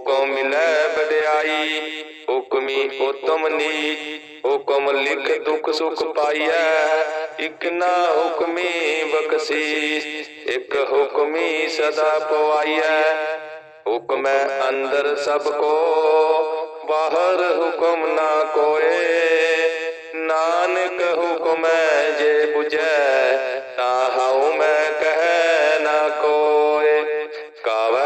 ਹੁਕਮ ਮਿਲੈ ਵਡਿਆਈ, ਹੁਕਮੀ ਉਤਮ ਨੀਚ ਹੁਕਮ ਲਿਖ ਦੁਖ ਸੁਖ ਪਾਈਐ। ਇਕ ਨਾ ਹੁਕਮੀ ਬਖਸ਼ੀਸ, ਇਕ ਹੁਕਮੀ ਸਦਾ ਪਵਾਈਐ। ਹੁਕਮੈ ਅੰਦਰ ਸਭ ਕੋ, ਬਾਹਰ ਹੁਕਮ ਨਾ ਕੋਏ। ਨਾਨਕ ਹੁਕਮੈ ਜੇ 부ਜੈ ਤਾ ਹਉ ਮੈਂ ਕਹਿ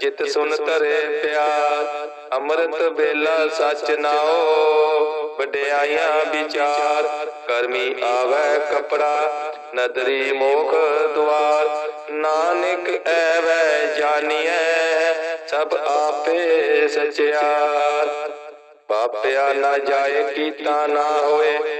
ਜਿਤ ਸੁਨ ਧਰੇ ਪਿਆਰ, ਅੰਮ੍ਰਿਤ ਬੇਲਾ ਸਚ ਨਾਓ ਵਡਿਆਈਆਂ ਵਿਚਾਰ, ਕਰਮੀ ਆਵੈ ਕਪੜਾ, ਨਦਰੀ ਮੋਖ ਦੁਆਰ, ਨਾਨਕ ਐਵੈ ਜਾਣੀਐ ਸਭ ਆਪੇ ਸਚਿਆਰ। ਪਾਪਿਆ ਨਾ ਜਾਏ ਕੀਤਾ ਨਾ ਹੋਏ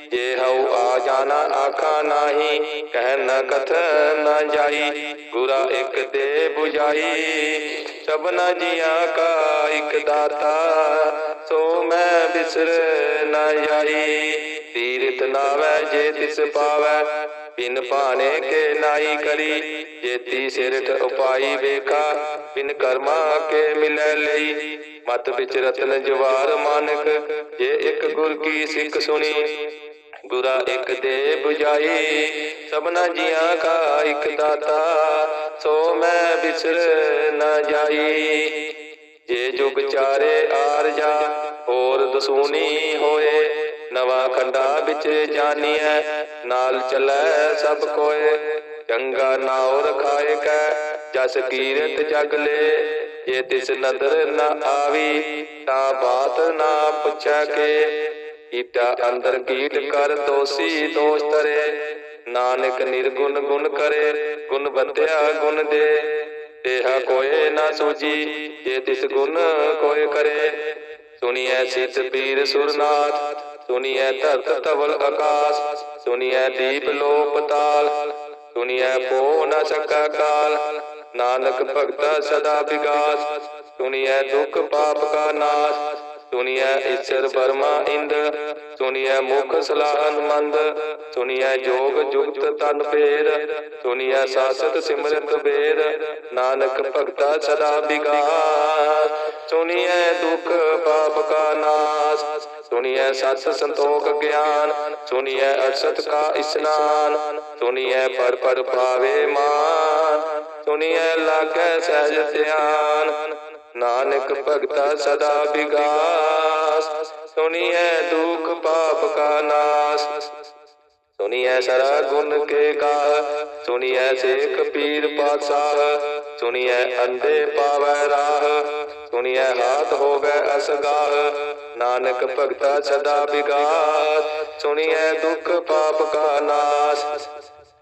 ਜੇ ਹਉ ਆ ਜਾਣਾ ਆਖਾ ਨਾਹੀ, ਕਹਿ ਨ ਕਥ ਨ ਜਾਈ ਗੁਰਾ ਇੱਕ ਦੇ 부ਜਾਈ ਸਭਨਾ ਜੀਆਂ ਕਾ ਇੱਕ ਦਾਤਾ, ਸੋ ਮੈਂ ਬਿਸਰ ਨ ਜਾਈ ਤੀਰਤ ਨਾਵੈ ਜੇ ਤਿਸ ਪਾਵੈ, ਬਿਨ ਭਾਣੇ ਕੇ ਨਾਈ ਕਰੀ। ਜੇਤੀ ਸਿਰਠ ਉਪਾਈ ਵੇਖਾ, ਬਿਨ ਕਰਮਾ ਕੇ ਮਿਲੈ ਲਈ। ਮਤ ਵਿੱਚ ਰਤਨ ਜਵਾਰ ਮਾਨਕ, ਜੇ ਇੱਕ ਗੁਰ ਕੀ ਸਿੱਖ ਸੁਣੀ ਗੁਰਾ ਇੱਕ ਦੇ 부ਜਾਈ ਸਭਨਾ ਜੀਆਂ ਕਾ ਇੱਕ ਦਾਤਾ, ਸੋ ਮੈਂ ਬਿਸਰ ਨ ਜਾਈ ਜੇ ਜੁਗ ਚਾਰੇ ਆਰ ਹੋਰ ਦਸੂਨੀ ਹੋਏ, ਨਵਾਂ ਖੰਡਾ ਵਿੱਚ ਜਾਣੀਐ ਨਾਲ ਚਲੈ ਸਭ ਕੋਏ। ਚੰਗਾ ਨਾਉ ਰਖਾਏ ਕੈ, ਜਸ ਕੀਰਤ ਜਗ ਲੈ। ਜੇ ਤਿਸ ਨਦਰ ਨਾ ਆਵੀ, ਤਾਂ ਬਾਤ ਨਾ ਪੁੱਛੈ ਕੇ। ਕੀਟਾ ਅੰਦਰ ਕੀਟ ਕਰ ਦੋਸੀ ਦੋਸ਼ ਤਰੇ ਨਾਨਕ ਨਿਰਗੁਣ ਗੁਣ ਕਰੇ, ਗੁਣ ਬੰਦਿਆ ਗੁਣ ਦੇ। ਇਹਾ ਕੋਏ ਨਾ ਸੂਜੀ, ਜੇ ਤਿਸ ਗੁਣ ਕੋਏ ਕਰੇ। ਸੁਣੀਐ ਸਿੱਧ ਪੀਰ ਸੁਰਨਾਥ, ਸੁਣੀਐ ਧਰਤ ਤਵਲ ਆਕਾਸ। ਸੁਣੀਐ ਦੀਪ ਲੋ ਪਤਾਲ ਸੁਣੀਐ ਪੋ ਨਾ ਸਕਾ ਕਾਲ। ਨਾਨਕ ਭਗਤਾ ਸਦਾ ਵਿਗਾਸ, ਸੁਣੀਐ ਦੁਖ ਪਾਪ ਕਾ ਨਾਸ। ਸੁਣੀਐ ਈਸ਼ਰ ਬਰਮਾ ਇੰਦ, ਸੁਣੀਐ ਮੁਖ ਸਲਾਹਨ ਮੰਦ ਸੁਣੀਐ ਜੋਗ ਜੁਗਤ ਤਨ ਭੇਦ, ਸੁਣੀਐ ਸਾਸਤ ਸਿਮਰਤ ਬੇਰ ਨਾਨਕ ਭਗਤਾ ਸਦਾ ਵਿਗਾਸ ਸੁਣੀਐ ਦੁਖ ਪਾਪ ਕਾ ਨਾਸ, ਸੁਣੀਐ ਸਤ ਸੰਤੋਖ ਗਿਆਨ, ਸੁਣੀਐ ਅਸਤ ਕਾ ਇਸਨਾਨ, ਸੁਣੀਐ ਪਰ ਪਰ ਪਾਵੇ ਮਾਨ, ਸੁਣੀਐ ਲਾਗੈ ਸਹਿਜ ਧਿਆਨ ਨਾਨਕ ਭਗਤਾ ਸਦਾ ਵਿਗਾਸ। ਸੁਣੀਐ ਦੁਖ ਪਾਪ ਕਾ ਨਾਸ। ਸੁਣੀਐ ਸਰਾ ਗੁਣ ਕੇ ਗਾ ਸੁਣੀਐ ਸੇਖ ਪੀਰ ਪਾਤਸ਼ਾਹ। ਸੁਣੀਐ ਅੰਧੇ ਪਾਵੈ ਰਾਹ। ਸੁਣੀਐ ਹਾਥ ਹੋਵੇ ਅਸਗਾਹ। ਨਾਨਕ ਭਗਤਾ ਸਦਾ ਵਿਗਾਸ। ਸੁਣੀਐ ਦੁਖ ਪਾਪ ਕਾ ਨਾਸ।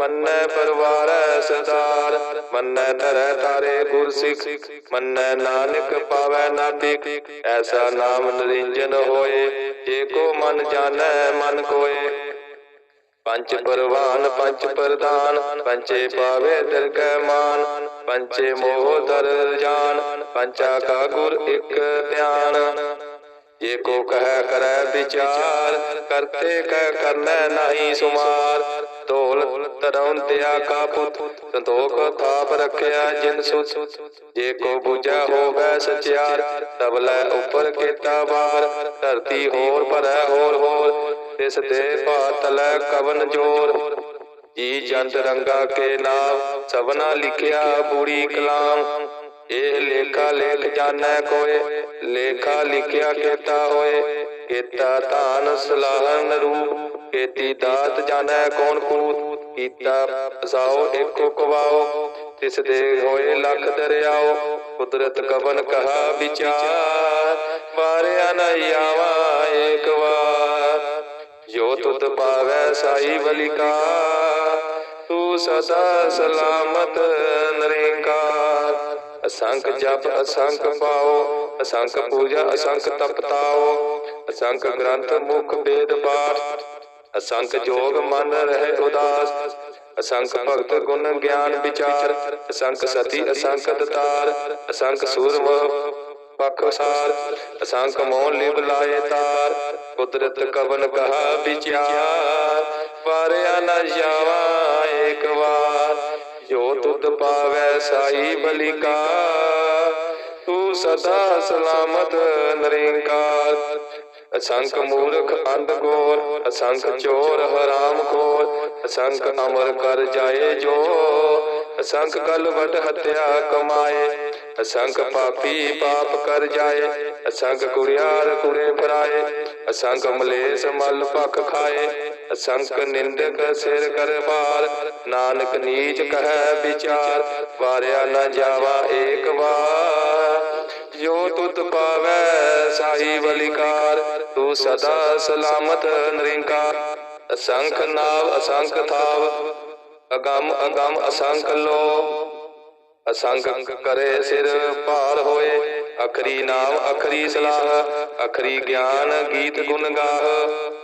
ਮੰਨੈ ਪਰਵਾਰੈ ਸਦਾਰ ਮੰਨੈ ਧਰੈ ਤਾਰੇ ਗੁਰ ਸਿੱਖ ਮੰਨੈ ਨਾਨਕ ਪਾਵੈ ਨਾਟਿਕ, ਐਸਾ ਨਾਮ ਨਰਿੰਜਨ ਹੋਏ, ਜੇ ਕੋ ਮਨ ਜਾਣੈ ਮਨ ਕੋਏ। ਪੰਚ ਪਰਵਾਨ, ਪੰਚ ਪ੍ਰਦਾਨ, ਪੰਚੇ ਪਾਵੇ ਦਰਗਹਿ ਮਾਨ, ਪੰਚੇ ਮੋਹ ਦਰ ਜਾਨ, ਪੰਚਾ ਕਾ ਗੁਰ ਇੱਕ ਧਿਆਨ। ਜੇ ਕੋ ਕਹਿ ਕਰੈ ਵਿਚਾਰ, ਕਰਤੇ ਕਹਿ ਕਰਨੈ ਨਹੀਂ ਸੁਮਾਰ। ਢੋਲ ਤਰਉੰਦਿਆ ਕਾ ਪੁੱਤ, ਸੰਤੋਖ ਥਾਪ ਰਖਿਆ ਜਿਨ ਸੁਤ। ਜੇ ਕੋ ਬੁਝੈ ਹੋਵੇ ਸਚਿਆਰ ਤਬਲੇ ਉੱਪਰ ਕੀਤਾ ਬਾਹਰ ਧਰਤੀ ਹੋਰ ਭਰੈ ਹੋਰ ਹੋਰ, ਤਿਸ ਤੇ ਪਾਤਲੈ ਕਵਨ ਜੋਰ। ਜੀ ਜੰਤ ਰੰਗਾ ਕੇ ਨਾਮ, ਸਭਨਾ ਲਿਖਿਆ ਬੂੜੀ ਕਲਾਮ। ਇਹ ਲੇਖਾ ਲੇਖ ਜਾਣੈ ਕੋਏ, ਲੇਖਾ ਲਿਖਿਆ ਕੀਤਾ ਹੋਏ। ਕੀਤਾ ਧਾਨ ਸਲਾਹਨ ਰੂਪ, ਕੀਤੀ ਦਾਤ ਜਾਣੈ ਕੌਣ ਕੂਤ। ਕੀਤਾ ਸਾਓ ਏਕੋ ਕਵਾਓ ਤਿਸ ਦੇ ਹੋਏ ਲੱਖ ਦਰਿਆਓ। ਕੁਦਰਤ ਕਵਨ ਕਹਾ ਵਿਚਾਰ, ਵਾਰਿਆ ਨ ਆਵਾ ਏਕ ਵਾਰ। ਜੋ ਤੁਧ ਪਾਵੈ ਸਾਈ ਬਲਿਕਾ ਤੂੰ ਸਦਾ ਸਲਾਮਤ ਨਰੇਕਾਰ। ਅਸੰਖ ਜਪ ਅਸੰਖ ਪਾਓ ਅਸੰਖ ਪੂਜਾ ਅਸੰਖ ਤਪਤਾਓ ਅਸੰਖ ਗ੍ਰੰਥ ਮੁਖ ਵੇਦ ਪਾਠ ਅਸੰਖ ਜੋਗ ਮਨ ਰਹਿ ਉਦਾਸ ਅਸੰਖ ਭਗਤ ਗੁਣ ਗਿਆਨ ਵਿਚਾਰ ਅਸੰਖ ਸਤੀ ਅਸੰਖ ਦਤਾਰ ਅਸੰਖ ਸੂਰਮ ਪਖ ਸਾਰ ਅਸੰਖ ਮੋਹ ਲਿਵ ਲਾਏ ਤਾਰ ਕੁਦਰਤ ਕਵਨ ਕਹਾ ਵਿਚਾਰ ਵਾਰਿਆ ਨ ਜਾਵਾ ਏਕ ਵਾਰ ਜੋ ਤੁਧ ਪਾਵੈ ਸਾਈ ਬਲਿਕਾ, ਤੂੰ ਸਦਾ ਸਲਾਮਤ ਨਰਿੰਕਾਰ ਅਸੰਖ ਮੂਰਖ ਅੰਧ ਗੋਰ ਅਸੰਖ ਚੋਰ ਹਰਾਮ ਖੋਰ ਅਸੰਖ ਅਮਰ ਕਰ ਜਾਏ ਜੋ। ਅਸੰਖ ਕਲਵਟ ਹਤਿਆ ਕਮਾਏ, ਅਸੰਖ ਪਾਪੀ ਪਾਪ ਕਰ ਜਾਏ, ਅਸੰਖ ਕੁੜਿਆਰ ਕੁੜੇ ਫਰਾਏ ਅਸੰਖ ਮਲੇਸ ਮਲ ਪਖ ਖਾਏ। ਅਸੰਖ ਨਿੰਦਕ ਸਿਰ ਕਰ ਪਾਰ ਨਾਨਕ ਨੀਚ ਕਹੈ ਵਿਚਾਰ, ਵਾਰਿਆ ਨਾ ਜਾਵਾ ਏਕ ਵਾਰ। ਜੋ ਤੁਧ ਪਾਵੈ ਸਾਈ ਬਲਿਕਾਰ ਤੂੰ ਸਦਾ ਸਲਾਮਤ ਨਿਰੰਕਾਰ। ਅਸੰਖ ਨਾਵ ਅਸੰਖ ਥਾਵ, ਅਗੰਮ ਅਗੰਮ ਅਸੰਖ ਲੋ। ਅਸੰਖ ਕਰੇ ਸਿਰ ਭਾਰ ਹੋਏ, ਅਖਰੀ ਨਾਮ ਅਖਰੀ ਸਲਾਹ, ਅਖਰੀ ਗਿਆਨ ਗੀਤ ਗੁਣ ਗਾਹ।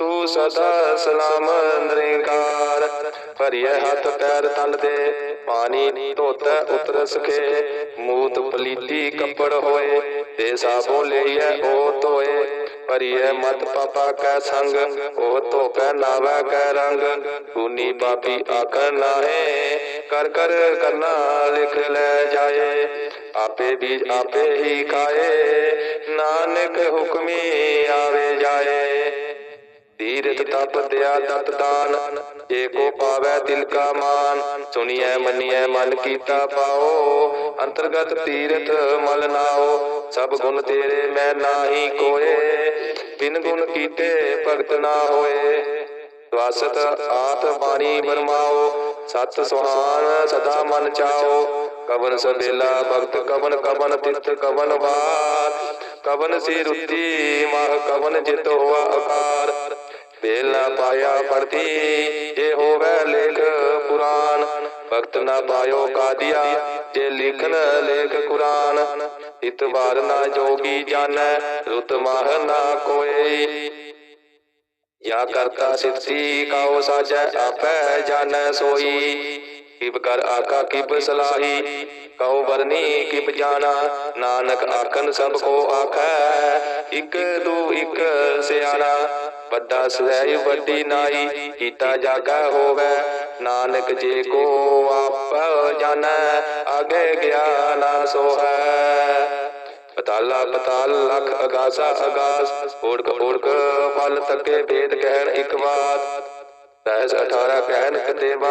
ਤੂੰ ਸਦਾ ਸਲਾਮ ਨਿਰੰਕਾਰ। ਭਰੀਏ ਹੱਥ ਪੈਰ ਤਨ ਦੇ, ਪਾਣੀ ਧੋਤੈ ਉਤਰ ਸਕੇ ਮੂਤ ਪਲੀਤੀ ਕੱਪੜ ਹੋਏ ਤੇ ਸਾਬੋ ਲਈਐ ਉਹ ਧੋਏ। ਭਰੀਏ ਮਤ ਪਾਪਾ ਕੈ ਸੰਗ ਉਹ ਧੋਪੈ ਨਾਵੈ ਕੈ ਰੰਗ। ਕੂਨੀ ਪਾਪੀ ਆਖਰ ਨਾਹੇ, ਕਰ ਕਰ ਕਰਨਾ ਲਿਖ ਲੈ ਜਾਏ। ਆਪੇ ਵੀ ਆਪੇ ਹੀ ਖਾਏ, ਨਾਨਕ ਹੁਕਮੀ ਆਵੇ ਜਾਏ। ਤੀਰਥ ਤਪ ਦਿਆ ਦਤ ਦਾਨ, ਜੇ ਕੋ ਪਾਵੈ ਤਿਲ ਕਾ ਮਾਨ। ਸੁਣੀਐ, ਮੰਨੀਐ, ਮਨ ਕੀਤਾ ਪਾਓ, ਅੰਤਰਗਤ ਤੀਰਥ ਮਲ ਨਾਓ। ਸਭ ਗੁਣ ਤੇਰੇ ਮੈਂ ਨਾਹੀ ਕੋਏ, ਬਿਨ ਗੁਣ ਕੀਤੇ ਭਗਤ ਨਾ ਹੋਏ। ਸਵਾਸਤ ਆਤ ਬਾਣੀ ਬਰਮਾਓ, ਸਤ ਸੁਹਾਨ ਸਦਾ ਮਨ ਚਾਓ। ਕਵਨ ਸਬੇਲਾ ਭਗਤ, ਕਵਨ ਕਵਨ ਤਿਤ ਕਵਨ ਬਾਤ ਕਵਨ ਸੀ ਰੁੱਤੀ ਮਹ ਕਵਨ ਜਿਤ ਹੋਆ ਆਕਾਰ ਬੇਲਾ ਪਾਇਆ ਪੜਤੀ ਜੇ ਹੋਵੇ ਲੇਖ ਪੁਰਾਨ ਭਗਤ ਨਾ ਪਾਇਓ ਕਾਦੀਆ, ਜੇ ਲਿਖਨ ਲੇਖ ਕੁਰਾਨ। ਇਤਵਾਰ ਨਾ ਜੋਗੀ ਜਾਣੈ, ਰੁਤ ਮਾਹ ਨਾ ਕੋਏ ਯਾ ਕਰਤਾ ਸਿੱਧੀ ਕਾਉ ਸਾਜੈ, ਆਪੈ ਜਾਣੈ ਸੋਈ। ਕਿਬ ਕਰ ਆਕਾ ਕਿਬ ਸਲਾਹੀ, ਕਉ ਵਰਨੀ ਕਿਬ ਜਾਣਾ, ਨਾਨਕ ਆਖਨ ਸਭ ਕੋ ਆਖੈ, ਇਕ ਦੂ ਇਕ ਸਿਆਣਾ, ਵੱਡਾ ਸਹਿ ਵੱਡੀ ਨਾਈ, ਕੀਤਾ ਜਾਗਾ ਹੋਵੇ, ਨਾਨਕ ਜੇ ਕੋ ਆਪ ਜਾਣੈ ਆਗੇ ਗਿਆਨ ਸੋ ਪਤਾਲਾ ਪਤਾਲ ਲਖ ਅਗਾਸਾ ਅਗਾਸ ਓੜਕ ਓੜਕ ਫਲ ਤੱਕੇ ਭੇਦ ਕਹਿਣ ਇੱਕ ਬਾਤ ਤੈਸ 18 ਕਹਿਣ ਕਤੇਵਾ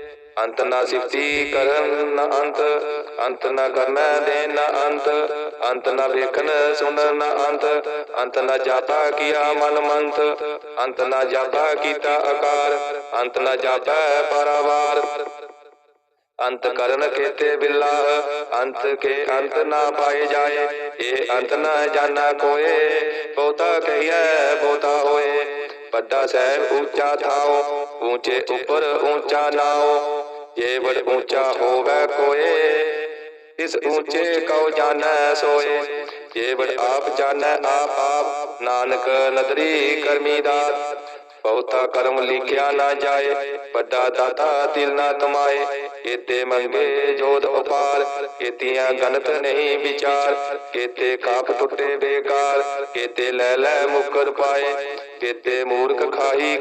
ਅੰਤ ਨਾ ਸਿਫਤੀ ਕਰਨ ਨਾ ਅੰਤ ਅੰਤ ਨਾ ਕਰਨਾ ਦੇ ਨਾ ਅੰਤ ਅੰਤ ਨਾ ਵੇਖਣ, ਸੁਣਨ ਨਾ ਅੰਤ ਅੰਤ ਨਾ ਜਾਪਾ ਕੀਆ ਮਨ ਮੰਤ, ਅੰਤ ਨਾ ਜਾਪਾ ਕੀਤਾ ਆਕਾਰ, ਅੰਤ ਨਾ ਜਾਪਾ ਪਰਵਾਰ। ਅੰਤ ਕਰਨ ਕੇਤੇ ਬਿਲਾ, ਅੰਤ ਕੇ ਅੰਤ ਨਾ ਪਾਏ ਜਾਏ, ਇਹ ਅੰਤ ਨਾ ਜਾਣਾ ਕੋਏ, ਬਹੁਤਾ ਕਹੀਐ ਬਹੁਤਾ ਹੋਏ। ਵੱਡਾ ਸਹਿਬ ਉੱਚਾ ਥਾਓ ਉੱਚੇ ਉੱਪਰ ਉੱਚਾ ਨਾਓ ਜੇ ਬੜ ਉੱਚਾ ਹੋਵੇ ਕੋਏ ਇਸ ਉੱਚੇ ਕਉ ਜਾਣੈ ਸੋਏ ਜੇ ਬੜ ਆਪ ਜਾਣੈ ਆਪ ਆਪ ਨਾਨਕ ਨਦਰੀ ਕਰਮੀ ਦਾਤ ਬਹੁਤਾ ਕਰਮ ਲਿਖਿਆ ਨਾ ਜਾਏ ਵੱਡਾ ਦਾਤਾ ਦਿਲ ਨਾ ਤਮਾਏ ਕੇਤੇ ਮੰਗੇ ਜੋਤ ਉਪਾਰ ਕੇਤੀਆਂ ਗਨਤ ਨਹੀਂ ਵਿਚਾਰ ਕੇਤੇ ਕਾਪ ਟੁੱਟੇ ਬੇਕਾਰ ਕੇਤੇ ਲੈ ਲੈ ਮੁਕਰ ਪਾਏ ਕੇਤੇ ਮੂਰਖ ਖਾਈ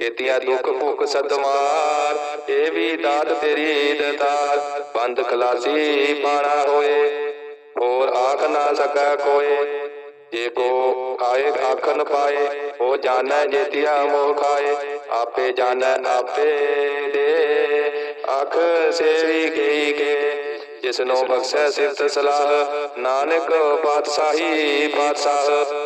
ਖਾਏ ਦੁੱਖ ਭੁੱਖ ਸਦਮਾਰ, ਇਹ ਵੀ ਦਾਤ ਤੇਰੀ ਦਤਾਰ। ਬੰਦ ਖਲਾਸੀ ਪਾਣਾ ਹੋਏ, ਹੋਰ ਆਖ ਨਾ ਸਕੈ ਕੋਏ। ਜੇ ਕੋ ਆਏ ਆਖਨ ਪਾਏ, ਉਹ ਜਾਣੈ ਜੇਤਿਆ ਮੋਹ ਖਾਏ। ਆਪੇ ਜਾਣੈ ਆਪੇ ਦੇ, ਆਖ ਸੇਵੀ ਗਈ ਕੇ। ਜਿਸ ਬਖਸ਼ੈ ਸਿਫਤ ਸਲਾਹ, ਨਾਨਕ ਪਾਤਸ਼ਾਹੀ ਪਾਤਸ਼ਾਹ।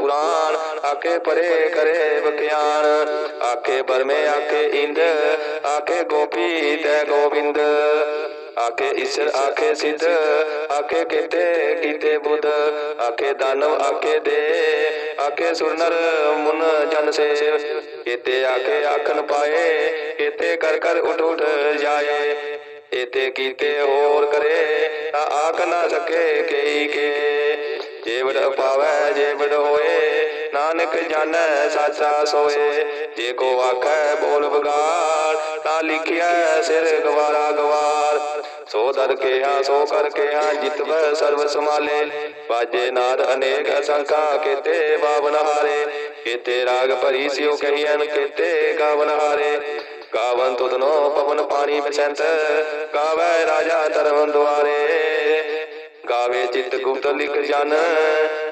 ਪੁਰਾਨ ਆਖੇ ਪਰੇ ਕਰੇ ਵਿਗਿਆਨ ਆਖੇ ਬਰਮੇ ਆਖੇ ਇੰਦ ਆਖੇ ਗੋਪੀ ਤੈ ਗੋਬਿੰਦ ਆਖੇ ਈਸ਼ਰ ਆਖੇ ਸਿੱਧ ਆਖੇ ਕੀਤੇ ਕੀਤੇ ਬੁੱਧ ਆਖੇ ਦਾਨਵ ਆਖੇ ਦੇ ਆਖੇ ਸੁਰਨਰ ਮੁਨ ਜਨ ਸੇਵ ਕੀਤੇ ਆਖੇ ਆਖਨ ਪਾਏ ਕੀਤੇ ਕਰ ਕਰ ਉਠ ਉਠ ਜਾਏ ਇਤੇ ਕੀਤੇ ਹੋਰ ਕਰੇ ਤਾਂ ਆਖ ਨਾ ਸਕੇ ਕਈ ਕੇ ਜੇ ਜੇਵੜ ਪਾਵੈ ਜੇ ਹੋਏ, ਨਾਨਕ ਜਾਣੈ, ਸਾਚਾ ਸੋਏ। ਜੇ ਕੋ ਆਖੈ ਬੋਲ ਬਗਾੜ ਤਾਂ ਲਿਖਿਆ ਸਿਰ ਗਵਾਰਾ ਗਵਾਰ। ਸੋ ਦਰ ਕੇ ਹਾਂ ਸੋ ਕਰ ਕੇ ਜਿਤਵੈ ਸਰਬ ਸਮਾਲੇ ਬਾਜੇ ਨਾਦ ਅਨੇਕ ਅਸੰਖਾ, ਕੀਤੇ ਬਾਵਨ ਹਾਰੇ। ਕੀਤੇ ਰਾਗ ਭਰੀ ਸਿਉ ਕਹੀਐਨ, ਕੀਤੇ ਗਾਵਨ ਹਾਰੇ। ਗਾਵਨ ਤੁਧਨੋ ਪਵਨ ਪਾਣੀ ਬਸੰਤ ਗਾਵੇ ਰਾਜਾ ਧਰਮ ਦੁਆਰੇ। ਗਾਵੇ ਚਿਤ ਗੁਪਤ ਲਿਖ ਜਨ,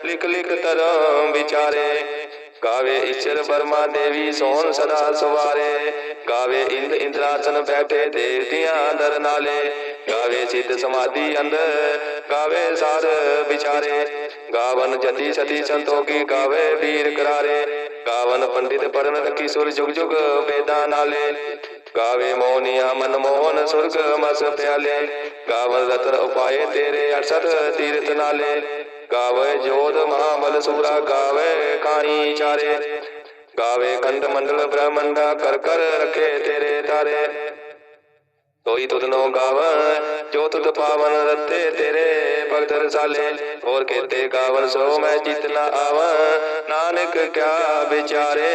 ਲਿਖ ਲਿਖ ਧਰਮ ਵਿਚਾਰੇ। ਗਾਵੇ ਈਸ਼ਰ ਬਰਮਾ ਦੇਵੀ ਸੋਹਣ ਸਦਾ ਸਵਾਰੇ। ਗਾਵੇ ਇੰਦ ਇੰਦਰਾਸਨ ਬੈਠੇ ਦੇਵਤਿਆਂ ਦਰ ਨਾਲੇ। ਗਾਵੇ ਸਿੱਧ ਸਮਾਧੀ ਅੰਦਰ, ਗਾਵੇ ਸਾਰ ਵਿਚਾਰੇ। ਗਾਵਨ ਜਤੀ ਸਤੀ ਸੰਤੋਗੀ ਗਾਵੇ ਵੀਰ ਕਰਾਰੇ। ਗਾਵਨ ਪੰਡਿਤ ਪੜਨ ਰਖੀ ਸੁਰ ਜੁਗ ਜੁਗ ਵੇਦਾਂ ਨਾਲੇ। ਗਾਵੇ ਮੋਨੀਆ ਮਨ ਮੋਹਨ ਸੁਰਗ ਮਸ ਪਿਆਲੇ ਗਾਵਨ ਰਤਨ ਉਪਾਏ ਤੇਰੇ ਅਰਸਤ ਤੀਰਥ ਨਾਲੇ। ਗਾਵੇ ਜੋਧ ਮਹਾਬਲ ਸੂਰਾ ਗਾਵੇ ਕਾਣੀ ਚਾਰੇ। ਗਾਵੇ ਖੰਡ ਮੰਡਲ ਬ੍ਰਹਮੰਡਾ ਕਰ ਕਰ ਰਖੇ ਤੇਰੇ ਤਾਰੇ। ਤੋਈ ਤੁਧਨੋ ਗਾਵਨ ਜੋ ਤੁਧ ਪਾਵਨ ਰਤੇ ਤੇਰੇ ਭਗਤ ਰਸਾਲੇ। ਹੋਰ ਕੇਤੇ ਗਾਵਨ ਸੋ ਮੈਂ ਜਿਤ ਨਾ ਨਾਨਕ ਕਿਆ ਵਿਚਾਰੇ।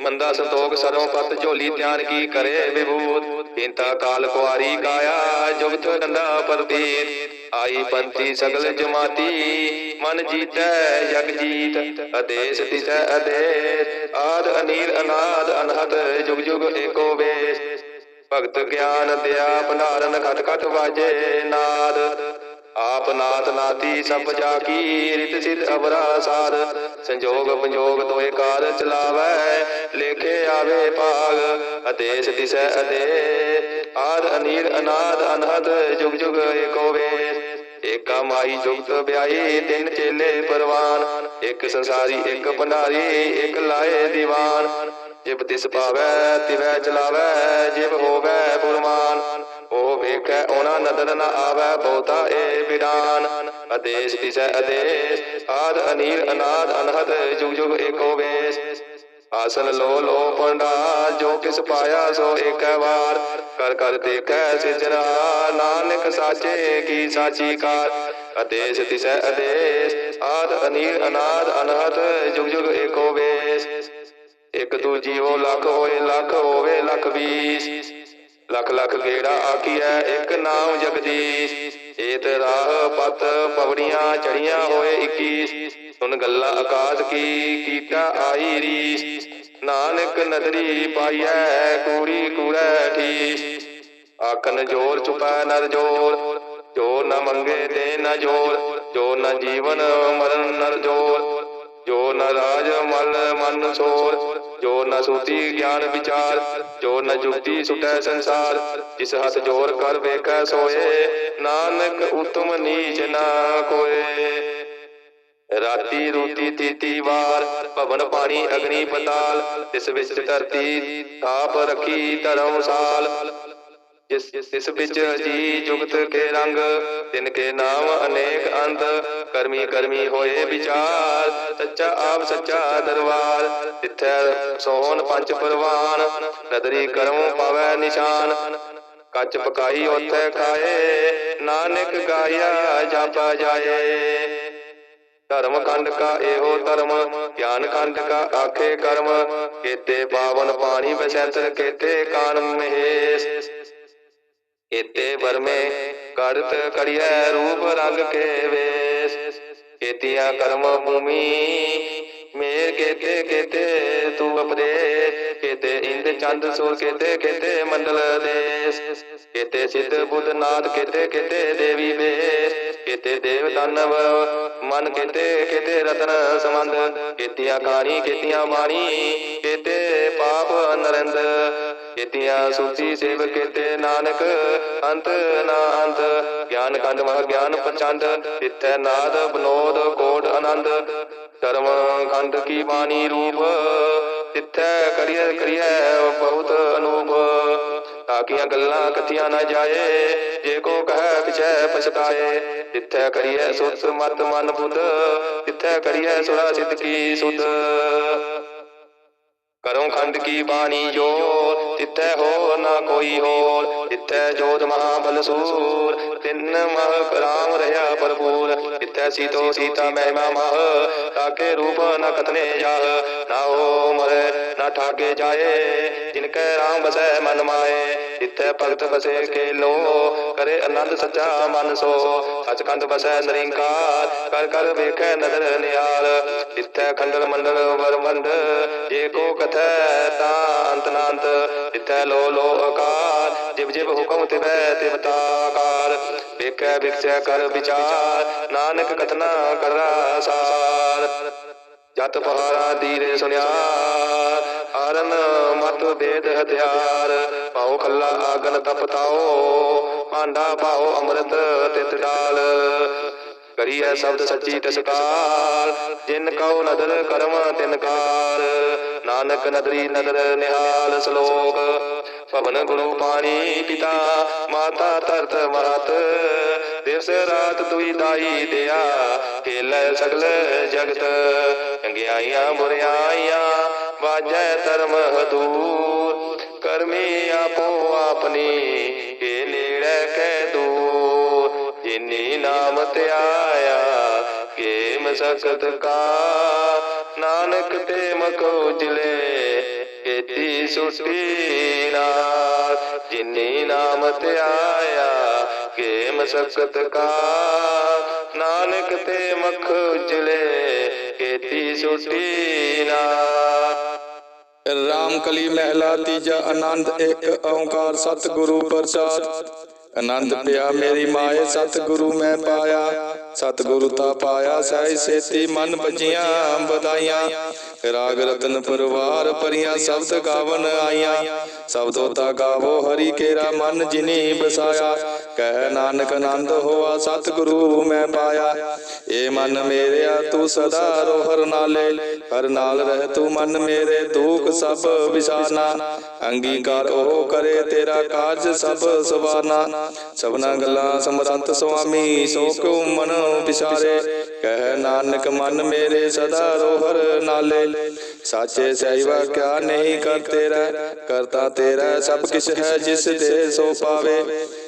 ਮੰਦਾ ਸੰਤੋਖ ਸਰੋਂ ਪਤ ਝੋਲੀ ਧਿਆਨ ਕੀ ਕਰੇ ਵਿਭੂਤ? ਇੰਤਾ ਕਾਲ ਕੁਆਰੀ ਕਾਇਆ ਜੁਗਤ ਡੰਡਾ ਪਰਦੀਤ ਆਈ ਪੰਤੀ ਸਗਲ ਜਮਾਤੀ, ਮਨ ਜੀਤੈ ਜਗ ਜੀਤ। ਆਦੇਸ਼ ਤਿਸੈ ਅਦੇਸ਼ ਆਦ ਅਨੀਲ ਅਨਾਦ ਅਨਹਤ, ਜੁਗ ਜੁਗ ਏਕੋ ਵੇਸ਼। ਭਗਤ ਗਿਆਨ ਦਿਆ ਭੰਡਾਰਨ ਖਟ ਖਟ ਵਾਜੇ ਨਾਦ। ਆਪ ਨਾਥ ਨਾਤੀ ਸਭ ਜਾ ਕੀ ਰਿਤ ਸਿਧ ਅਵਰਾ ਸਾਰ ਸੰਜੋਗ ਪੰਜੋਗ ਤੋਏ ਕਾਰ ਚਲਾਵੈ, ਲੇਖੇ ਆਵੇ ਭਾਗ, ਆਦੇਸ਼ ਦਿਸੈ ਅਦੇ। ਆਦ ਅਨੀਲ ਅਨਾਦ ਅਨਹਦ, ਜੁਗ ਜੁਗ ਏਕੋ ਵੇਸ਼ ਏਕਾ ਮਾਈ ਜੁਗਤ ਵਿਆਈ ਤਿੰਨ ਚੇਲੇ ਪਰਵਾਨ। ਇੱਕ ਸੰਸਾਰੀ, ਇੱਕ ਭੰਡਾਰੀ, ਇੱਕ ਲਾਏ ਦੀਵਾਨ। ਜਿਬ ਤਿਸ ਪਾਵੈ ਤਿਵੈ ਚਲਾਵੈ, ਜਿਬ ਹੋਵੈ ਫੁਰਮਾਨ ਉਹ ਵੇਖੈ, ਉਹਨਾਂ ਨਦਰ ਨ ਆਵੈ, ਬਹੁਤਾ ਏ ਵਿਡਾਨ। ਆਦੇਸ਼ ਦਿਸੈ, ਆਦੇਸ਼, ਆਦ ਅਨੀਲ, ਅਨਾਦ, ਅਨਹਦ ਜੁਗ ਜੁਗ ਏਕੋ ਵੇਸ਼। ਆਸਨ ਲੋ ਲੋ ਪੰਡਾ, ਜੋ ਕਿਸ ਪਾਇਆ ਸੋ ਏਕੈ ਵਾਰ। ਕਰ ਕਰ ਦੇਖੈ ਸਿਜਰਾ, ਨਾਨਕ ਸਾਚੇ ਕੀ ਸਾਚੀ ਕਾਰ। ਆਦੇਸ਼ ਦਿਸੈ ਆਦੇਸ਼, ਆਦ ਅਨੀਲ ਅਨਾਦ ਅਨਹਦ, ਜੁਗ ਜੁਗ ਏਕੋ ਵੇਸ਼। ਇੱਕ ਤੂ ਜੀਵੋ ਲੱਖ ਹੋਏ, ਲੱਖ ਹੋਵੇ ਲੱਖ ਵੀਸ ਲੱਖ ਲੱਖ ਗੇੜਾ ਆਖੀਐ, ਇਕ ਨਾਮ ਜਗਦੀਸ਼। ਏਤ ਰਾਹ ਪਤ ਪਵੜੀਆਂ ਚੜੀਆਂ ਹੋਏ 21 ਸੁਨ ਗੱਲਾਂ ਆਕਾਸ਼ ਕੀ ਕੀਤਾ ਆਈ ਰੀਸ। ਨਾਨਕ ਨਦਰੀ ਪਾਈਐ, ਕੂੜੀ ਕੂੜੈ ਠੀਸ। ਆਖਨ ਜੋਰ ਚੁਪੈ ਨਰ ਜੋਰ, ਜੋ ਨ ਮੰਗੇ ਤੇ ਨ ਜੋਰ, ਜੋ ਨ ਜੀਵਨ ਮਰਨ ਨਰ ਜੋਰ। ਜੋ ਨ ਰਾਜ ਮਲ ਮਨ ਸੋਰ, ਜੋ ਨ ਸੂਤੀ ਗਿਆਨ ਵਿਚਾਰ, ਜੋ ਨ ਜੁਗਤੀ ਸੁਟੈ ਸੰਸਾਰ। ਜਿਸ ਹੱਥ ਜੋਰ ਕਰ ਵੇਖੈ ਸੋਏ, ਨਾਨਕ ਉਤਮ ਨੀਚ ਨਾ ਕੋਏ। ਰਾਤੀ ਰੂਤੀ ਤੀਤੀ ਵਾਰ, ਭਵਨ ਪਾਣੀ ਅਗਨੀ ਪਤਾਲ ਤਿਸ ਵਿੱਚ ਧਰਤੀ ਤਾਪ ਰਖੀ ਧਰਮਸਾਲ ਜਿਸ ਇਸ ਵਿੱਚ ਜੀ ਜੁਗਤ ਕੇ ਰੰਗ, ਤਿਨ ਕੇ ਨਾਮ ਅਨੇਕ ਅੰਤ ਕਰਮੀ ਕਰਮੀ ਹੋਏ ਵਿਚਾਰ, ਸੱਚਾ ਆਪ ਸੱਚਾ ਦਰਬਾਰ। ਤਿੱਥੈ ਸੋਹਣ ਪੰਜ ਪਰਵਾਨ, ਨਦਰੀ ਕਰਮ ਪਾਵੈ ਨਿਸ਼ਾਨ। ਕੱਚ ਪਕਾਈ ਉਥੇ ਖਾਏ, ਨਾਨਕ ਗਾਇਆ ਜਾਪਾ ਜਾਏ। ਧਰਮ ਖੰਡ ਕਾ ਇਹੋ ਧਰਮ, ਗਿਆਨ ਖੰਡ ਕਾ ਆਖੇ ਕਰਮ। ਕੇਤੇ ਪਾਵਨ ਪਾਣੀ ਬਸੈਤਰ ਕੇਤੇ ਕਾਨ ਮਹੇਸ਼। ਇਤੇ ਵਰਮੇ ਕਰਤ ਕੜਿਐ ਰੂਪ ਰੰਗ ਕੇ ਵੇਸ। ਕੇਤੀਆ ਕਰਮ ਭੂਮੀ ਮੇਰ ਕੇਤੇ ਕੇਤੇ ਤੂ ਅਪਦੇ ਕੇਤੇ ਇੰਦ ਚੰਦ ਸੂਰ, ਕੇਤੇ ਕੇਤੇ ਮੰਡਲ ਦੇਸ। ਕੇਤੇ ਸਿੱਧ ਬੁੱਧ ਨਾਦ, ਕੇਤੇ ਕੇਤੇ ਦੇਵੀ ਵੇਸ। ਕੇਤੇ ਦੇਵ ਦਾਨਵ ਮਨ, ਕੇਤੇ ਕੇਤੇ ਰਤਨ ਸਮੰਦ ਕੇਤੀਆਂ ਕਾਣੀ, ਕੇਤੀਆਂ ਬਾਣੀ ਕੇਤੇ ਪਾਪ ਨਰਿੰਦ। ਕੇਤੀਆਂ ਸੂਚੀ ਸੇਵ, ਕੇਤੇ ਨਾਨਕ ਅੰਤ ਨਾ ਅੰਤ ਗਿਆਨ ਕੰਡ ਮਹ ਗਿਆਨ ਪ੍ਰਚੰਡ ਤਿੱਥੈ ਨਾਦ, ਬਨੋਦ, ਕੋਟ ਆਨੰਦ। ਧਰਮ ਖੰਡ ਕੀ ਬਾਣੀ ਰੂਪ? ਤਿੱਥੈ ਕਰੀਐ ਕਰੀਏ ਬਹੁਤ ਅਨੂਪ। ਤਾਕੀਆਂ ਗੱਲਾਂ ਕਥੀਆਂ ਨਾ ਜਾਏ, ਜੇ ਕੋ ਕਹੈ ਪਿਛੈ ਪਛਤਾਏ। ਤਿੱਥੈ ਕਰੀਐ ਸੁਤ ਮਤ ਮਨ ਬੁੱਧ, ਤਿੱਥੈ ਕਰੀਏ ਸੁਰਾ ਸਿੱਧ ਕੀ ਸੁਧ। ਕਰਮ ਖੰਡ ਕੀ ਬਾਣੀ ਜੋ ਤਿੱਥੈ ਹੋ ਨਾ ਕੋਈ ਹੋਰ, ਤਿੱਥੈ ਜੋਤ ਮਹਾਬਲ ਸੂਰ। ਤਿੰਨ ਮਹ ਕਰਾਮ ਰਹਾ ਭਰਪੂਰ ਤਿੱਥੈ ਸੀਤੋ ਸੀਤਾ ਮਹਿਮਾ ਮਹ ਤਾਕੇ ਰੂਪ ਨ ਕਤਨੇ ਜਾਹ। ਨਾ ਹੋ ਮਰੇ, ਨਾ ਠਾਗੇ ਜਾਏ, ਜਿਨ ਕੈ ਰਾਮ ਬਸੈ ਮਨ ਮਾਏ। ਤਿੱਥੈ ਭਗਤ ਬਸੇ ਕੇ ਲੋ ਕਰੇ ਆਨੰਦ ਸੱਚਾ ਮਨ ਸੋ। ਸਚਖੰਡ ਬਸੈ ਨਿਰੰਕਾਰ, ਕਰ ਕਰ ਵੇਖੈ ਨਦਰ ਨਿਹਾਲ। ਤਿੱਥੈ ਖੰਡਲ ਮੰਡਲ ਵਰਮੰਡ ਜੇ ਕੋ ਕਥੈ ਤਾ ਅੰਤ ਨਾੰਤ ਲੋ ਲੋ ਅਕਾਲ ਜਿਵ ਜਿਵ ਹੁਕਮ ਤਿਵੈ ਤਿਵ ਤਾਕਾਰ। ਵੇਖੈ ਵਿਖਸੈ ਕਰ ਵਿਚਾਰ, ਨਾਨਕ ਕਥਨਾ ਕਰੈ ਸਾਰ। ਜਤ ਪਹਾਰਾ ਦੀਰੇ ਸੁਨਿਆ ਹਰਨ ਮਤ ਵੇਦ ਹਥਿਆਰ। ਪਾਉ ਖੱਲਾ ਆਗਨ ਤਪਤਾਓ ਭਾਂਡਾ ਪਾਉ ਅੰਮ੍ਰਿਤ ਤਿਤ ਡਾਲ। ਕਰੀਐ ਸ਼ਬਦ ਸੱਚੀ ਤਸਕਾਰ, ਜਿਨ ਕਉ ਨਦਰ ਕਰਮ ਤਿਨ ਕਾਰ। ਨਾਨਕ ਨਦਰੀ ਨਦਰ ਨਿਹਾਲ ਸ਼ਲੋਕ। ਪਵਨ ਗੁਰੂ ਪਾਣੀ ਪਿਤਾ, ਮਾਤਾ ਧਰਤ ਮਾਤ ਦਿਵਸ ਰਾਤ ਦੁਈ ਦਾਈ ਦਿਆ ਖੇਲੇ ਸਗਲ ਜਗਤ ਚੰਗਿਆਈਆਂ ਬੁਰਿਆਈਆਂ ਵਾਜੈ ਧਰਮ ਹਦੂਰ, ਕਰਮੀ ਆਪੋ ਆਪਣੀ ਕੇ ਨੇੜੇ ਕਹਿ ਦੂਰ, ਜਿਨੀ ਨਾਮ ਧਿਆਇਆ ਕੇ ਮਸਕਤ ਕਾ, ਨਾਨਕ ਤੇ ਮਖ ਉਜਲੇ ਕੀਤੀ ਸੁਟੀ ਨਾਲ ਜਿਨੀ ਨਾਮ ਧਿਆਇਆ ਕੇ ਮਸਕਤ ਕਾ ਨਾਨਕ ਤੇ ਮਖ ਉਜਲੇ, ਕੀਤੀ ਸੁਟੀ ਨਾਲ ਰਾਮ ਕਲੀ ਮਹਿਲਾ, ਤੀਜਾ ਆਨੰਦ, ਇੱਕ ਓੰਕਾਰ, ਸਤਿਗੁਰੂ ਪ੍ਰਸਾਦ ਆਨੰਦ ਪਿਆ, ਮੇਰੀ ਮਾਏ ਸਤਿਗੁਰੂ ਮੈਂ ਪਾਇਆ, ਸਤਿਗੁਰੂ ਤਾ ਪਾਇਆ ਸਹਿ ਸੇਤੀ ਮਨ ਬਜੀਆਂ ਬਧਾਈਆਂ। ਰਾਗ ਰਤਨ ਪਰਵਾਰ ਪਰੀਆਂ ਸ਼ਬਦ ਗਾਵਨ ਆਈਆਂ। ਸ਼ਬਦੋ ਤਾ ਗਾਵੋ, ਹਰੀ ਕੇਰਾ ਮਨ ਜਿਨੀ ਬਸਾਇਆ। ਕਹਿ ਨਾਨਕ ਆਨੰਦ ਹੋਆ, ਸਤਿਗੁਰੂ ਮੈਂ ਪਾਇਆ। ਏ ਮਨ ਮੇਰਿਆ, ਤੂੰ ਸਦਾ ਰੋਹਰ ਨਾਲੇ ਹਰ ਨਾਲ ਰਹਿ ਤੂੰ ਮਨ ਮੇਰੇ, ਦੁੱਖ ਸਭ ਵਿਸਾਰਨਾ ਅੰਗੀਕਾਰ ਉਹ ਕਰੇ, ਤੇਰਾ ਕਾਰਜ ਸਭ ਸਵਾਰਨਾ ਸਭਨਾ ਗੱਲਾਂ ਸਮਰੰਤ ਸੁਆਮੀ, ਸੋ ਕਿਉ ਮਨ ਵਿਸਾਰੇ? ਕਹਿ ਨਾਨਕ ਮਨ ਮੇਰੇ, ਸਦਾ ਰੋਹਰ ਨਾਲੇ ਸਾਚੇ ਸਹਿਵਾ ਕਿਆ ਨਹੀਂ ਕਰ ਤੇਰਾ ਕਰਤਾ ਤੇਰਾ ਸਭ ਕਿਛ ਹੈ, ਜਿਸ ਦੇ ਸੋ ਪਾਵੇ।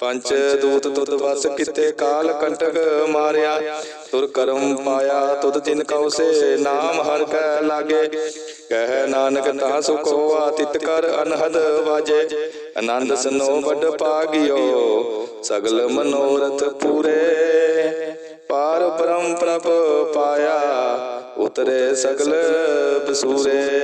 ਪੰਚ ਦੂਤ ਤੁਧ ਵਸ ਕਿਤੇ ਕਾਲ ਕੰਟਕ ਮਾਰਿਆ। ਤੁਰ ਕਰਮ ਪਾਇਆ ਤੁਧ ਜਿਨ ਕਉ ਸੇ ਨਾਮ ਹਰ ਕੈ ਲਾਗੇ। ਕਹਿ ਨਾਨਕ ਤਾ ਸੁਖ ਹੋਆ ਤਿਤ ਕਰ ਅਨਹਦ ਵਾਜੇ। ਆਨੰਦ ਸਨੋ ਵੱਡ ਪਾਗਿਓ ਸਗਲ ਮਨੋਰਥ ਪੂਰੇ। ਪਾਰ ਬ੍ਰਹਮ ਪ੍ਰਭ ਪਾਇਆ, ਉਤਰੇ ਸਗਲ ਬਸੂਰੇ।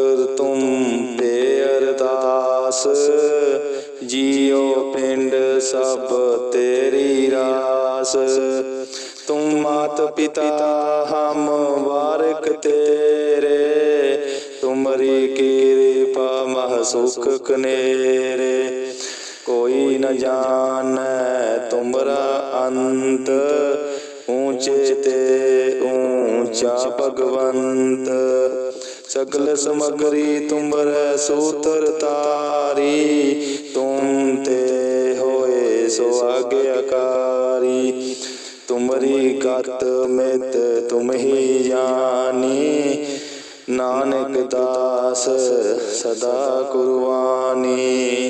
ਪਿਤਾ ਹਮ ਵਾਰਕ ਤੇਰੇ, ਤੁਮਰੀ ਕਿਰਪਾ ਮਹ ਸੁਖ ਕਨੇਰੇ। ਕੋਈ ਨ ਜਾਣੈ ਤੁਮਰਾ ਅੰਤ, ਊਚੇ ਤੇ ਊਂਚਾ ਭਗਵੰਤ। ਸਗਲ ਸਮਗਰੀ ਤੁਮਰ ਸੂਤਰ ਤਾਰੀ, ਤੁਮ ਤੇ ਹੋਏ ਸੋ ਤੁਮਰੀ ਗਤ ਮਿਤ ਤੁਮ ਹੀ ਜਾਨੀ। ਨਾਨਕ ਦਾਸ ਸਦਾ ਕੁਰਬਾਨੀ।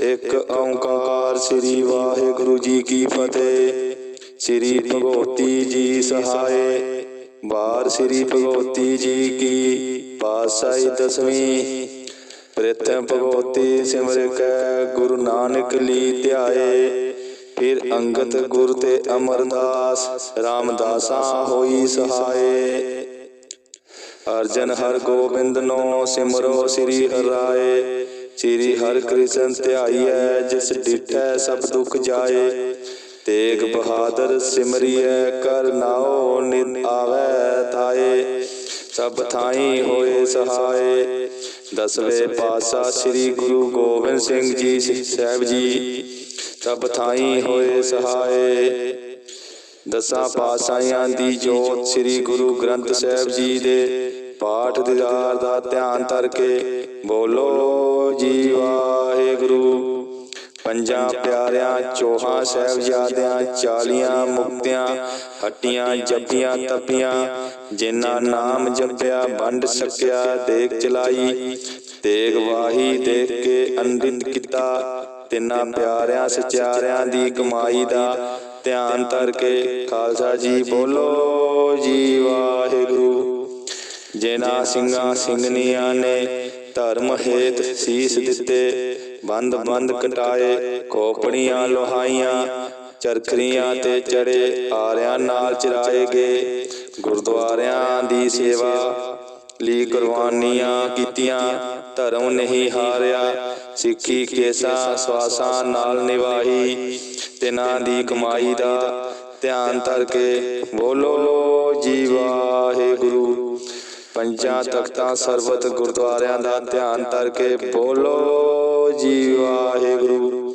ਇੱਕ ਓੰਕਾਰ ਸ੍ਰੀ ਵਾਹਿਗੁਰੂ ਜੀ ਕੀ ਫਤਿਹ। ਸ੍ਰੀ ਭਗਵਤੀ ਜੀ ਸਹਾਏ। ਬਾਰ ਸ੍ਰੀ ਭਗਵਤੀ ਜੀ ਕੀ ਪਾਸਾਈ ਦਸਵੀਂ। ਪ੍ਰਿਥ ਭਗਵਤੀ ਸਿਮਰ ਕੈ ਗੁਰੂ ਨਾਨਕ ਲੀ ਧਿਆਏ। ਫਿਰ ਅੰਗਤ ਗੁਰ ਤੇ ਅਮਰਦਾਸ, ਰਾਮਦਾਸਾ ਹੋਈ ਸਹਾਏ। ਅਰਜਨ ਹਰ ਗੋਬਿੰਦ ਨੋ ਸਿਮਰੋ ਸ੍ਰੀ ਹਰਾਏ। ਸ੍ਰੀ ਹਰਿ ਕ੍ਰਿਸ਼ਨ ਧਿਆਈਐ ਜਿਸ ਡਿਠੈ ਸਭ ਦੁਖ ਜਾਏ। ਤੇਗ ਬਹਾਦਰ ਸਿਮਰਿਐ, ਕਰ ਨਾਉ ਨਿਤ ਆਵੈ ਤਾਏ। ਸਭ ਥਾਈ ਹੋਏ ਸਹਾਏ। ਦਸਵੇਂ ਪਾਤਸ਼ਾਹ ਸ੍ਰੀ ਗੁਰੂ ਗੋਬਿੰਦ ਸਿੰਘ ਜੀ ਸਾਹਿਬ ਜੀ। ਸਭ ਥਾਈ ਹੋਏ ਸਹਾਏ। ਦਸਾਂ ਪਾਤਸ਼ਾਹਾਂ ਦੀ ਜੋਤ ਸ੍ਰੀ ਗੁਰੂ ਗ੍ਰੰਥ ਸਾਹਿਬ ਜੀ ਦੇ ਪਾਠ ਦੀਦਾਰ ਦਾ ਧਿਆਨ ਧਰ ਕੇ ਬੋਲੋ ਜੀ ਵਾਹਿਗੁਰੂ। ਪੰਜਾਂ ਪਿਆਰਿਆਂ, ਚੋਹਾਂ ਸਾਹਿਬਜ਼ਾਦਿਆਂ, ਚਾਲੀਆਂ ਮੁਕਤਿਆਂ, ਹੱਟੀਆਂ ਜੱਪੀਆਂ ਤਪੀਆਂ, ਜਿਨ੍ਹਾਂ ਨਾਮ ਜਪਿਆ, ਵੰਡ ਸਕਿਆ ਦੇਖ ਚਲਾਈ, ਤੇਗ ਵਾਹੀ ਦੇਖ ਕੇ ਅੰਡਿਤ ਕੀਤਾ ਤਿੰਨਾਂ ਪਿਆਰਿਆਂ, ਸਚਿਆਰਿਆਂ ਦੀ ਕਮਾਈ ਦਾ ਧਿਆਨ ਧਰ ਕੇ ਖਾਲਸਾ ਜੀ ਬੋਲੋ ਜੀ ਵਾਹਿਗੁਰੂ। ਜਿਨ੍ਹਾਂ ਸਿੰਘਾਂ ਸਿੰਘਨੀਆਂ ਨੇ ਧਰਮ ਹੇਤ ਸੀਸ ਦਿੱਤੇ, ਬੰਦ ਬੰਦ ਕਟਾਏ, ਖੋਪੜੀਆਂ ਲੋਹਾਈਆਂ, ਚਰਖਰੀਆਂ ਤੇ ਚੜੇ ਆਰਿਆਂ ਨਾਲ ਚਰਾਏ ਗਏ। ਗੁਰਦੁਆਰਿਆਂ ਦੀ ਸੇਵਾ ਲਈ ਕੁਰਬਾਨੀਆਂ ਕੀਤੀਆਂ, ਧਰਮ ਨਹੀਂ ਹਾਰਿਆ। ਸਿੱਖੀ ਕੇਸਾ ਸਵਾਸਾਂ ਨਾਲ ਨਿਵਾਹੀ, ਤਿਨਾਂ ਦੀ ਕਮਾਈ ਦਾ ਧਿਆਨ ਧਰ ਕੇ ਬੋਲੋ ਜੀ ਵਾਹਿਗੁਰੂ। ਪੰਜਾਂ ਤਖਤਾਂ ਸਰਬਤ ਗੁਰਦੁਆਰਿਆਂ ਦਾ ਧਿਆਨ ਧਰ ਕੇ ਬੋਲੋ ਜੀ ਵਾਹਿਗੁਰੂ।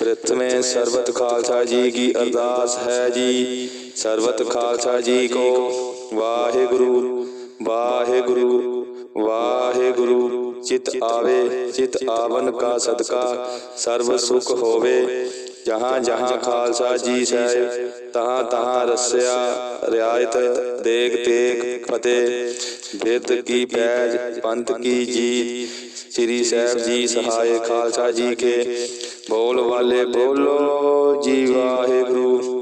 ਪ੍ਰਥਮੇ ਸਰਬਤ ਖਾਲਸਾ ਜੀ ਕੀ ਅਰਦਾਸ ਹੈ ਜੀ। ਸਰਬਤ ਖਾਲਸਾ ਜੀ ਕੋ ਵਾਹਿਗੁਰੂ ਵਾਹਿਗੁਰੂ ਵਾਹਿਗੁਰੂ। ਚਿਤ ਆਵੇ, ਚਿਤ ਆਵਨ ਕਾ ਸਦਕਾ ਸਰਬ ਸੁਖ ਹੋਵੇ। ਜਹਾਂ ਜਹਾਂ ਖਾਲਸਾ ਜੀ ਸਹਿ ਤਹਾਂ ਤਹਾਂ ਰਸਿਆ, ਰਿਆਇਤ ਦੇਖ ਤੇਗ ਫਤਿਹ। ਬਿਰਤ ਕੀ ਪੈਜ, ਪੰਥ ਕੀ ਜੀ, ਸ੍ਰੀ ਸਾਹਿਬ ਜੀ ਸਹਾਇ ਖਾਲਸਾ ਜੀ ਕੇ। ਬੋਲ ਵਾਲੇ ਬੋਲੋ ਜੀ ਵਾਹਿਗੁਰੂ।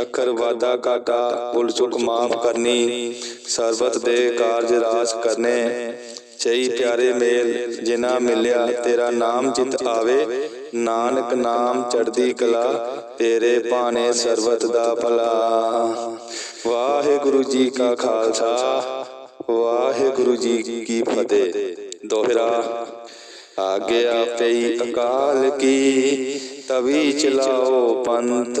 ਅੱਖਰ ਵਾਦਾ ਘਾਟਾ ਭੁੱਲ ਚੁੱਕ ਮਾਫ ਕਰਨੀ ਸਰਬਤ ਦੇ ਕਾਰਜ ਰਾਸ ਕਰਨੇ। ਚਈ ਪਿਆਰੇ ਮੇਲ ਜਿਨਾ ਮਿਲਿਆ ਤੇਰਾ ਨਾਮ ਚਿਤ ਆਵੇ। ਨਾਨਕ ਨਾਮ ਚੜਦੀ ਕਲਾ ਤੇਰੇ ਭਾਣੇ ਸਰਬਤ ਦਾ ਭਲਾ। ਵਾਹਿਗੁਰੂ ਜੀ ਕਾ ਖਾਲਸਾ। ਵਾਹਿਗੁਰੂ ਜੀ ਕੀ ਫਤਿਹ। ਦੋਹਰਾ। ਆਗਿਆ ਪਈ ਅਕਾਲ ਕੀ ਤਵੀ ਚਲਾਓ ਪੰਥ।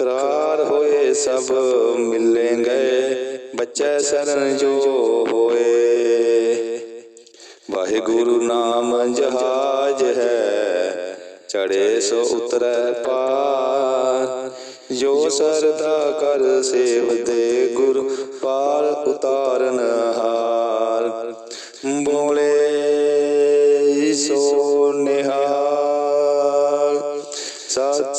ਕਰਾਰ ਹੋਏ ਸਭ ਮਿਲੇ ਬੱਚੇ ਸਰਨ ਜੋ ਹੋਏ। ਵਾਹਿਗੁਰੂ ਨਾਮ ਜਹਾਜ ਹੈ ਚੜੇ ਸੋ ਉਤਰੈ ਪਾਰ। ਜੋ ਸਰਦਾ ਕਰ ਸੇਵਦੇ ਗੁਰ ਪਾਰ ਉਤਾਰਨ ਹਾਰ। ਬੋਲੇ